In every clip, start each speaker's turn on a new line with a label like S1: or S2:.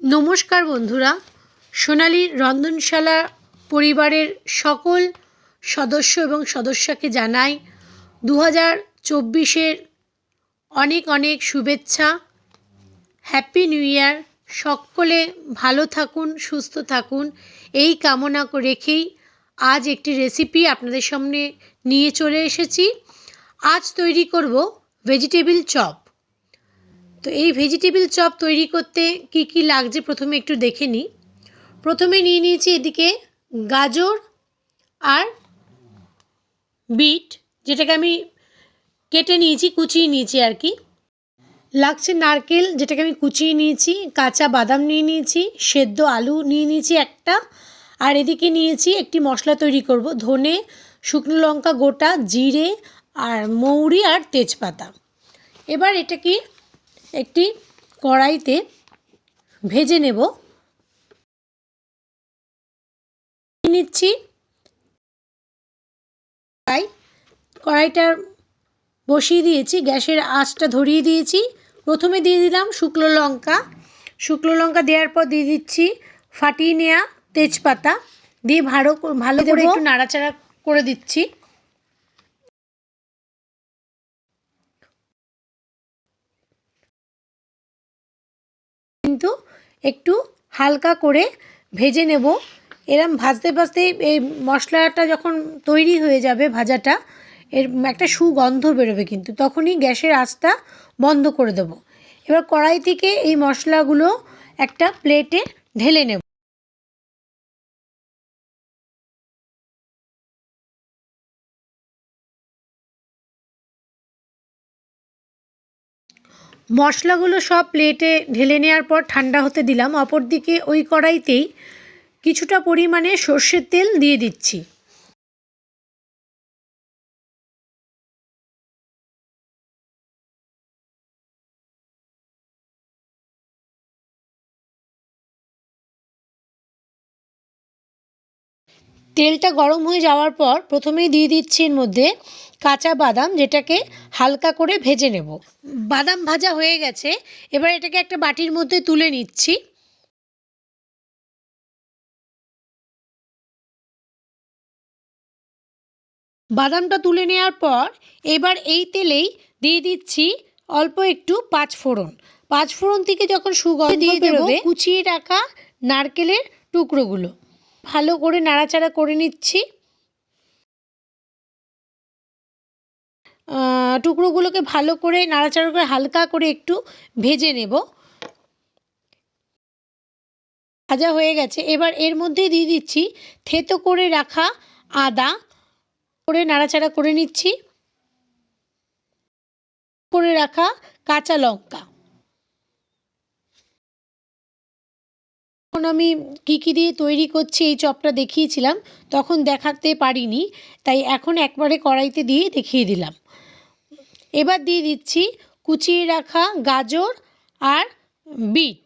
S1: নমস্কার বন্ধুরা। সোনালী রন্ধনশালা পরিবারের সকল সদস্য এবং সদস্যাকে জানাই দু হাজার চব্বিশের অনেক অনেক শুভেচ্ছা। হ্যাপি নিউ ইয়ার সকলে ভালো থাকুন, সুস্থ থাকুন। এই কামনা রেখেই আজ একটি রেসিপি আপনাদের সামনে নিয়ে চলে এসেছি। আজ তৈরি করব ভেজিটেবিল চপ তো এই ভেজিটেবিল চপ তৈরি করতে কি কি লাগছে প্রথমে একটু দেখে নিই। প্রথমে নিয়ে নিয়েছি এদিকে গাজর আর বিট, যেটাকে আমি কেটে নিয়েছি, কুচিয়ে নিয়েছি আর কি। লাগছে নারকেল, যেটাকে আমি কুচিয়ে নিয়েছি, কাঁচা বাদাম নিয়ে নিয়েছি, সেদ্ধ আলু নিয়ে নিয়েছি একটা, আর এদিকে নিয়েছি একটি মশলা তৈরি করব, ধনে, শুকনো লঙ্কা গোটা, জিরে আর মৌরি আর তেজপাতা। এবার এটা কি একটি কড়াইতে ভেজে নেব। নিচ্ছি কড়াই। কড়াইটা বসিয়ে দিয়েছি গ্যাসের আঁচটা ধরিয়ে দিয়েছি। প্রথমে দিয়ে দিলাম শুকনো লঙ্কা। শুকনো লঙ্কা দেওয়ার পর দিয়ে দিচ্ছি ফাটিয়ে নেওয়া তেজপাতা। দিয়ে ভালো ভালো করে একটু নাড়াচাড়া করে দিচ্ছি। কিন্তু একটু হালকা করে ভেজে নেব। এরম ভাজতে ভাজতে এই মশলাটা যখন তৈরি হয়ে যাবে ভাজাটা, এর একটা সুগন্ধ বেরোবে কিন্তু, তখনই গ্যাসের আঁচটা বন্ধ করে দেব। এবার কড়াই থেকে এই মশলাগুলো একটা প্লেটে ঢেলে নেব। মশলাগুলো সব প্লেটে ঢেলে নেওয়ার পর ঠান্ডা হতে দিলাম। অপরদিকে ওই কড়াইতেই কিছুটা পরিমাণে সর্ষের তেল দিয়ে দিচ্ছি। তেলটা গরম হয়ে যাওয়ার পর প্রথমেই দিয়ে দিচ্ছি এর মধ্যে কাঁচা বাদাম যেটাকে হালকা করে ভেজে নেব। বাদাম ভাজা হয়ে গেছে এবার এটাকে একটা বাটির মধ্যে তুলে নিচ্ছি। বাদামটা তুলে নেওয়ার পর এবার এই তেলেই দিয়ে দিচ্ছি অল্প একটু পাঁচ ফোড়ন। পাঁচ ফোড়ন থেকে যখন সুগন্ধ দিয়ে কুচিয়ে রাখা নারকেলের টুকরোগুলো। ভালো করে নাড়াচাড়া করে নিচ্ছি। টুকরোগুলোকে ভালো করে নাড়াচাড়া করে হালকা করে একটু ভেজে নেব। ভাজা হয়ে গেছে। এবার এর মধ্যে দিয়ে দিচ্ছি থেতো করে রাখা আদা। করে নাড়াচাড়া করে নিচ্ছি। করে রাখা কাঁচা লঙ্কা। যখন আমি কী কী দিয়ে তৈরি করছি, এই চপটা দেখিয়েছিলাম, তখন দেখাতে পারিনি। তাই এখন একবারে কড়াইতে দিয়ে দেখিয়ে দিলাম। এবার দিয়ে দিচ্ছি কুচিয়ে রাখা গাজর আর বিট।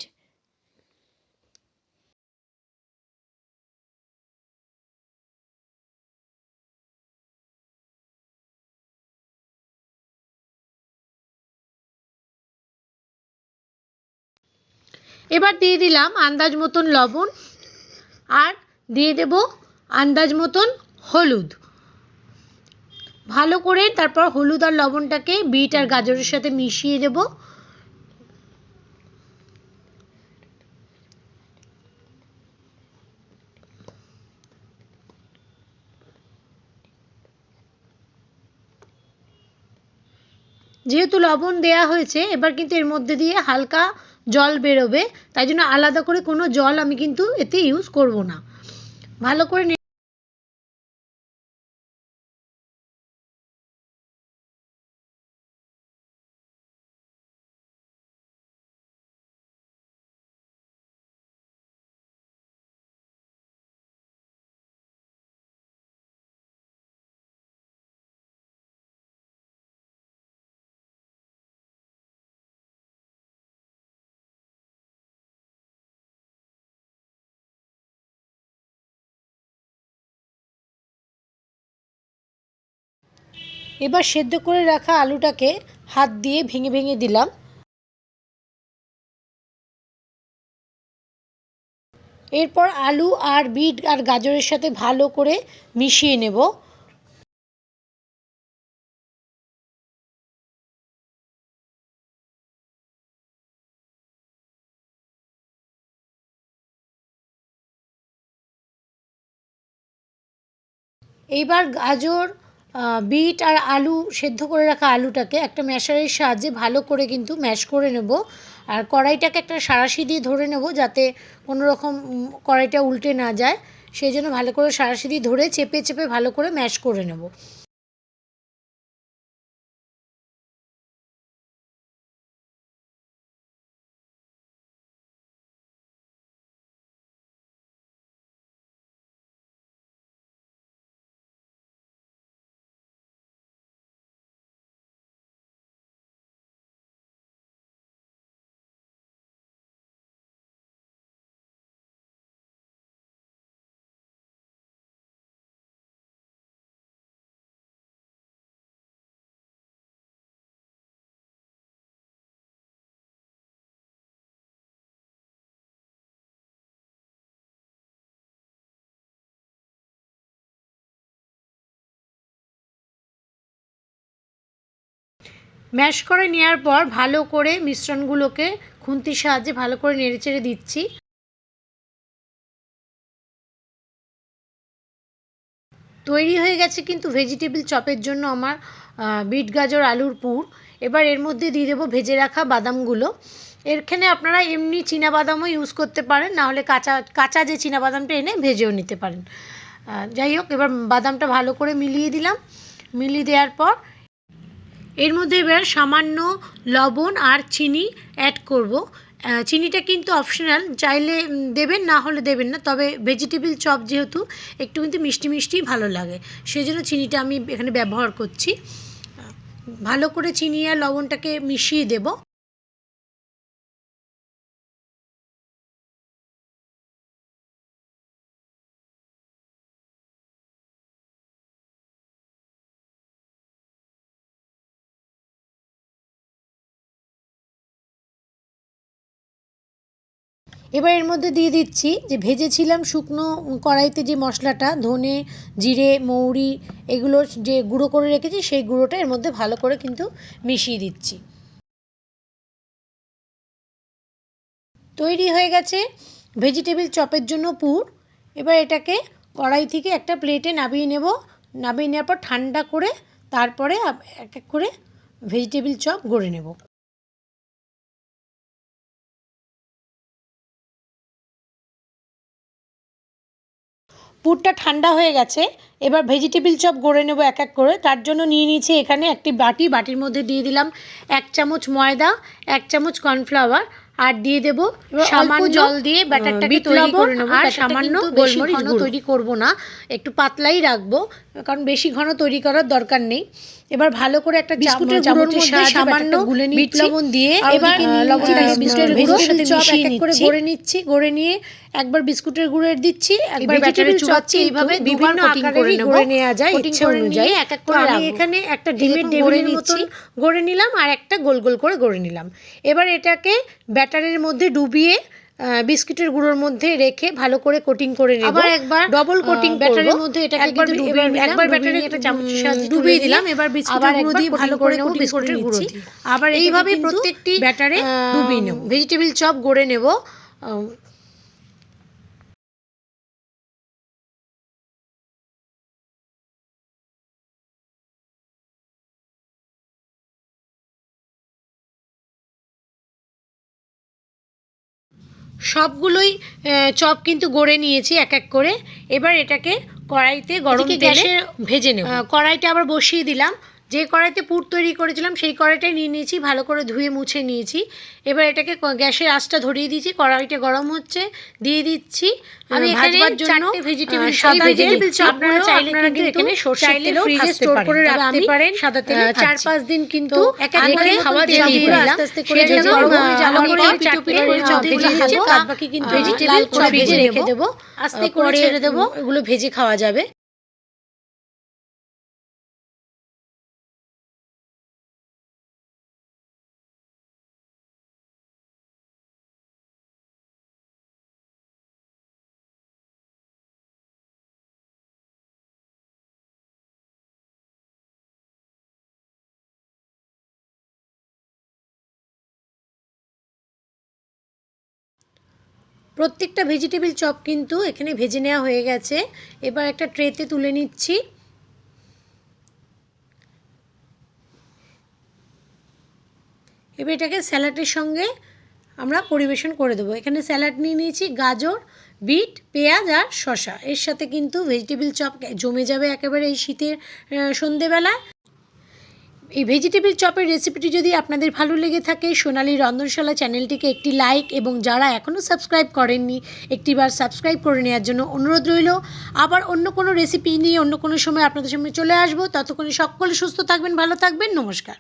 S1: এবার দিয়ে দিলাম আন্দাজ মতন লবণ আর দিয়ে দেব আন্দাজ মতন হলুদ। ভালো করে তারপর হলুদ আর লবণটাকে বিট আর গাজরের সাথে মিশিয়ে দেব। যেহেতু লবণ দেয়া হয়েছে, এবার কিন্তু এর মধ্যে দিয়ে হালকা জল বেরোবে, তাই জন্য আলাদা করে কোনো জল আমি কিন্তু এতে ইউজ করব না। ভালো করে এবার সেদ্ধ করে রাখা আলুটাকে হাত দিয়ে ভেঙে ভেঙে দিলাম। এরপর আলু আর বিট আর গাজরের সাথে ভালো করে মিশিয়ে নেব। এইবার গাজর বিট আর আলু সেদ্ধ করে রাখা আলুটাকে একটা ম্যাশারের সাহায্যে ভালো করে কিন্তু ম্যাশ করে নেব। আর কড়াইটাকে একটা সারাশি দিয়ে ধরে নেব যাতে কোনো রকম কড়াইটা উল্টে না যায়। সেই জন্য ভালো করে সারাশি দিয়ে ধরে চেপে চেপে ভালো করে ম্যাশ করে নেব। ম্যাশ করে নেওয়ার পর ভালো করে মিশ্রণগুলোকে খুন্তির সাহায্যে ভালো করে নেড়েচেড়ে দিচ্ছি। তৈরি হয়ে গেছে কিন্তু ভেজিটেবল চপের জন্য আমার বিট গাজর, আলুর পুর। এবার এর মধ্যে দিয়ে দেবো ভেজে রাখা বাদামগুলো। এখানে আপনারা এমনি বাদামও ইউজ করতে পারেন, নাহলে কাঁচা কাঁচা যে বাদামটা এনে ভেজেও নিতে পারেন। যাই হোক, এবার বাদামটা ভালো করে মিলিয়ে দিলাম। মিলিয়ে দেওয়ার পর এর মধ্যে এবার সামান্য লবণ আর চিনি অ্যাড করব। চিনিটা কিন্তু অপশনাল চাইলে দেবেন, না হলে দেবেন না। তবে ভেজিটেবিল চপ যেহেতু, একটু কিন্তু মিষ্টি মিষ্টি ভালো লাগে। সেই জন্য চিনিটা আমি এখানে ব্যবহার করছি। ভালো করে চিনি আর লবণটাকে মিশিয়ে দেবো। এবার এর মধ্যে দিয়ে দিচ্ছি যে ভেজেছিলাম শুকনো কড়াইতে যে মশলাটা, ধনে, জিরে, মৌরি, এগুলো যে গুঁড়ো করে রেখেছি সেই গুঁড়োটা এর মধ্যে ভালো করে কিন্তু মিশিয়ে দিচ্ছি। তৈরি হয়ে গেছে ভেজিটেবিল চপের জন্য পুর। এবার এটাকে কড়াই থেকে একটা প্লেটে নামিয়ে নেব। নামিয়ে নেওয়ার পর ঠান্ডা করে তারপরে এক এক করে ভেজিটেবিল চপ গড়ে নেব। পুরটা ঠান্ডা হয়ে গেছে, এবার ভেজিটেবিল চপ গড়ে নেব এক এক করে। তার জন্য নিয়ে নিয়েছি এখানে একটি বাটি, বাটির মধ্যে দিয়ে দিলাম এক চামচ ময়দা, এক চামচ কর্নফ্লাওয়ার আর দিয়ে দেব সামান্য জল দিয়ে ব্যাটারটাকে তৈরি করে নেব। আর সামান্য গোলমরিচ ঘন তৈরি করব না একটু পাতলাই রাখব কারণ বেশি ঘন তৈরি করার দরকার নেই। এবার ভালো করে একটা বিস্কুটের গুঁড়োর মধ্যে সামান্য গুলে নিচ্ছি। লবণ দিয়ে এবার বিস্কুটের গুঁড়োর সাথে মিশিয়ে করে গড়ে নিচ্ছি গড়ে নিয়ে একবার বিস্কুটের গুঁড়ের দিচ্ছি একবার ব্যাটারে চুবাচ্ছি এইভাবে বিভিন্ন আকারেরই গড়ে নেওয়া যায় ইচ্ছে অনুযায়ী। এক এক করে আমি এখানে একটা ডিমের ডেবিলের মতন গড়ে নিলাম আর একটা গোল গোল করে গড়ে নিলাম। এবার এটাকে ব্যাটারের মধ্যে ডুবিয়ে বিস্কিটের গুঁড়োর মধ্যে রেখে ভালো করে কোটিং করে নেব। আবার একবার ডবল কোটিং ব্যাটারের মধ্যে এটাকে কিন্তু ডুবিয়ে একবার ব্যাটারে একটা চামচের সাহায্যে ডুবিয়ে দিলাম। এবার বিস্কুটের গুঁড়ো দিয়ে ভালো করে নেব বিস্কুটের গুঁড়ো আবার এইভাবে প্রত্যেকটি ব্যাটারে ডুবিয়ে নেব। ভেজিটেবল চপ গড়ে নেব। সবগুলোই চপ কিন্তু গড়ে নিয়েছি এক এক করে। এবার এটাকে কড়াইতে গরম তেলে ভেজে নেব। কড়াইটা আবার বসিয়ে দিলাম। যে কড়াইতে পুর তৈরি করেছিলাম সেই কড়াইটাই নিয়ে নিয়েছি ভালো করে ধুয়ে মুছে নিয়েছি। এবার এটাকে গ্যাসের আঁচটা ধরিয়ে দিয়েছি কড়াইটা গরম হচ্ছে দিয়ে দিচ্ছি। আমি এখানে চারটে ভেজিটেবল সাদা ভেজিটেবল আপনারা চাইলে কিন্তু এখানে সরষের তেলও ফ্রিজে স্টোর করে রাখতে পারেন। সাদা তেল চার পাঁচ দিন কিন্তু রেখে খাওয়া দিয়ে দিলাম। আস্তে আস্তে করে যে গরম হয়ে যাওয়ার পরে পিটো পিটো করে চপ ভেজে নিচ্ছি। বাদ বাকি কিন্তু ভেজিটেবল ভেজে রেখে দেবো আস্তে করে ছেড়ে দেবো এগুলো ভেজে খাওয়া যাবে। প্রত্যেকটা ভেজিটেবিল চপ কিন্তু এখানে ভেজে নেওয়া হয়ে গেছে। এবার একটা ট্রেতে তুলে নিচ্ছি। এবার এটাকে স্যালাডের সঙ্গে আমরা পরিবেশন করে দেবো। এখানে স্যালাড নিয়ে নিয়েছি গাজর বিট পেঁয়াজ আর শসা। এর সাথে কিন্তু ভেজিটেবিল চপ জমে যাবে একেবারে এই শীতের আহ, সন্ধেবেলায়। এই ভেজিটেবিল চপের রেসিপিটি যদি আপনাদের ভালো লেগে থাকে, সোনালি রন্ধনশালা চ্যানেলটিকে একটি লাইক এবং যারা এখনও সাবস্ক্রাইব করেননি, একটিবার সাবস্ক্রাইব করে নেওয়ার জন্য অনুরোধ রইল। আবার অন্য কোনো রেসিপি নিয়ে অন্য কোনো সময় আপনাদের সামনে চলে আসব। ততক্ষণে সকলে সুস্থ থাকবেন, ভালো থাকবেন, নমস্কার।